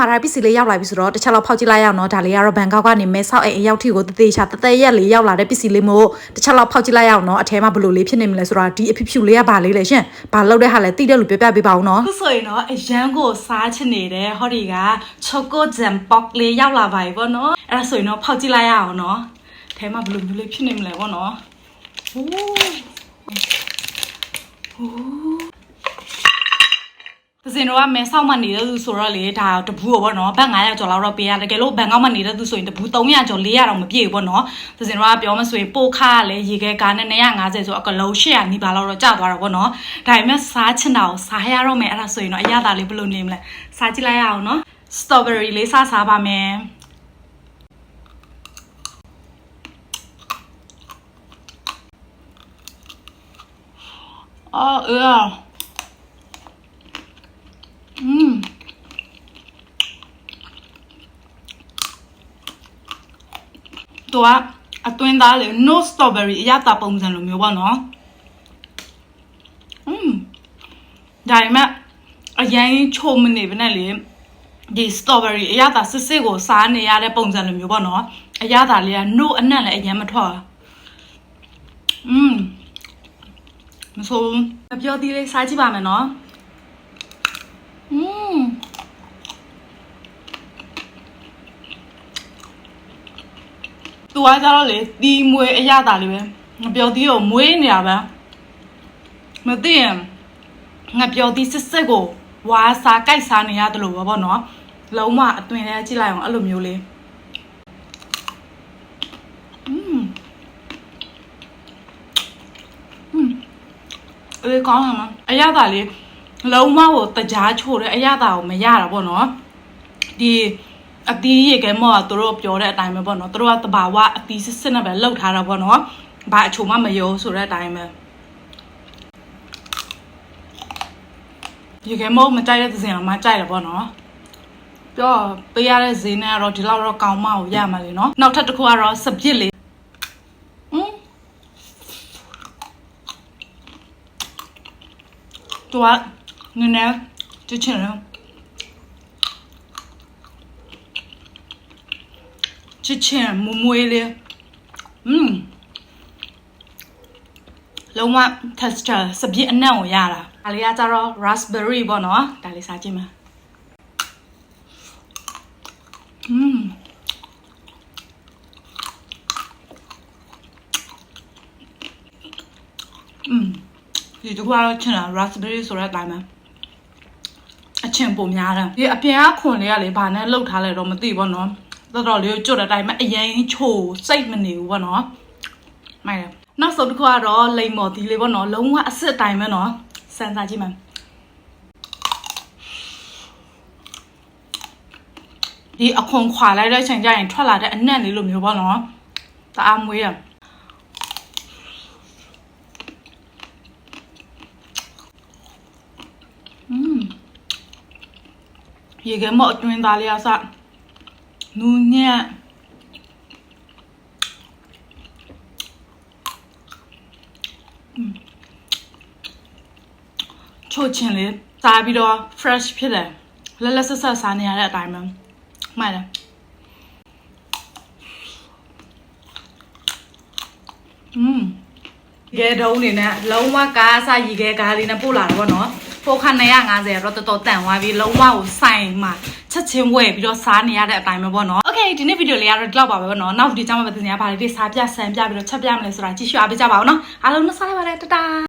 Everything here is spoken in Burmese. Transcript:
မာရာပစ္စည်းလေးရောက်လာပြီဆိုတော့တစ်ချက်လောက်ဖောက်ကြည့်လိုက်ရအောင်နော်ဒါလေးကတော့ဘန်ကောက်ကနေမဲဆောက်အိမ်အရောက်ထိကိုတသေးချာတသက်ရက်လေးရောက်လာတဲ့ပစ္စည်းလေးမို့တစ်ချက်လောက်ဖောက်ကြည့်လိုက်ရအောင်နော်အထဲမှာဘယ်လိုလေးဖြစ်နေမလဲဆိုတော့ဒီအဖြစ်ဖြူလေးကဘာလေးလဲရှင်ဘာလောက်တဲ့ဟာလဲတိတဲ့လူပြောပြပေးပါဦးနော်ခုဆိုရင်တော့အရန်ကိုစားချင်နေတဲ့ဟောဒီကချောကိုဂျမ်ပေါက်လေးရောက်လာပါပြီပေါ့နော်အဲ့ဒါဆိုရင်တော့ဖောက်ကြည့်လိုက်ရအောင်နော်အဲမှာဘယ်လိုမျိုးလေးဖြစ်နေမလဲပေါ့နော်ဟိုးဟိုးသ စင်တော့မဲဆောက်မှနေတဲ့သူဆိုတော့လေဒါတပူပေါ့နော်ဘတ်900ကျော်လောက်တော့ပေးရတကယ်လို့ဘန်ကောက်မှနေတဲ့သူဆိုရင်တပူ300ကျော်400တော့မပြည့်ဘူးပေါ့နော်သစင်တော့ပြောမဆိုရင်ပိုခါကလည်းရေခဲကားနဲ့250ဆိုအကလုံး800နီးပါလောက်တော့ကျသွားတော့ပေါ့နော်ဒါပေမဲ့စားချင်တာကိုစားရတော့မယ်အဲ့ဒါဆိုရင်တော့အရသာလေးဘယ်လိုနေမလဲစားကြည့်လိုက်ရအောင်နော်စတော်ဘယ်ရီလေးစားစားပါမယ်အော်အေးอืม သူကအတွင်းသားလေ no strawberry အရသာပုံစံလိုမျိုးပေါ့နော်อืมဒါပေမဲ့အရင်ချုံမနေဘဲနဲ့လေဒီ strawberry အရသာစစ်စစ်ကိုစားနေရတဲ့ပုံစံလိုမျိုးပေါ့နော်အရသာလေးက no အနက်လည်းအရင်မထွက်ဘူးอืมမဆိုးအပြောသေးလေးစားကြည့်ပါမယ်နော် သူကကြတော့လေတီမွေအရသာလေးပဲငပြောတီးကိုမွေးနေတာပဲမသိရင်ငပြောတီးစစ်စစ်ကိုဝါစားကြိုက်စားနေရတယ်လို့ပဲပေါ့နော်လုံးဝအတွင်ထဲကြည့်လိုက်အောင်အဲ့လိုမျိုးလေးอืมอืมအေးကောင်းမှာအရသာလေးလုံးဝကိုတကြားချို့တယ်အရသာကိုမရတာပေါ့နော်ဒီ အတီးရေခဲမော့ကသူတို့ပြောတဲ့အတိုင်းပဲပေါ့နော်သူတို့ကတဘာဝအတီးစစ်စစ်နဲ့ပဲလှုပ်ထားတာပေါ့နော်ဘာအချိုမှမရောဆိုတဲ့အတိုင်းပဲရေခဲမော့မကြိုက်တဲ့သစင်တော့မကြိုက်တယ်ပေါ့နော်ပြောပေးရတဲ့ဈေးနဲ့ကတော့ဒီလောက်တော့ကောင်းမအောင်ရမှာလေနော်နောက်ထပ်တစ်ခုကတော့စပစ်လေးอืมသူကနည်းနည်းချစ် ချင်တယ် ချစ်ချင်မွမွေးလေးอืมလုံးဝ texture စပြည့်အနံ့ကိုရတာဒါလေးကကြတော့ raspberry ပေါ့နော်ဒါလေးစားကြည့်မယ်อืมอืมဒီတစ်ခုကတော့ချင်တာ raspberry ဆိုတဲ့အတိုင်းပဲအချင်ပုံများတယ်ဒီအပြင်ကခွန်လေးကလေဘာနဲ့လှုပ်ထားလဲတော့မသိဘူးနော် တော်တော်လေးကိုကြွတ်တဲ့အတိုင်းပဲအရင်ချိုစိတ်မနေဘူးပေါ့နော်မိုက်တယ်နောက်ဆုံးတစ်ခုကတော့လိမ်မော်သီးလေးပေါ့နော်လုံးဝအစ်စ်အတိုင်းပဲနော်စမ်းစားကြည့်မယ်ဒီအခွန်ခွာလိုက်တဲ့အချိန်ကျရင်ထွက်လာတဲ့အနံ့လေးလိုမျိုးပေါ့နော်တအားမွေးရอืมရေခဲမော့အတွင်းသားလေးအစ နူညံ့ချိုချင်လေစားပြီးတော့ fresh ဖြစ်တယ်လက်လက်ဆက်ဆက်စားနေရတဲ့အတိုင်းပဲမှန်တယ်อืมရေတုံးနေနဲ့လုံးဝကားအစာရေခဲကားလေးနဲ့ပို့လာတာပေါ့နော် ဖိုခါ950ရောတော်တော်တန်သွားပြီးလုံးဝကိုဆိုင်မှာချက်ချင်းဝယ်ပြီးတော့စားနေရတဲ့အတိုင်းပဲပေါ့နော် Okay ဒီနေ့ဗီဒီယိုလေးကတော့ဒီလောက်ပါပဲပေါ့နော်နောက်ဗီဒီယိုကြောင့်မှပဲတင်ရပါတယ်ဒီစားပြဆန်ပြပြီးတော့ချက်ပြမလဲဆိုတာကြည့်ရှုအားပေးကြပါဦးနော်အားလုံးနှုတ်ဆက်လိုက်ပါတယ်တတာ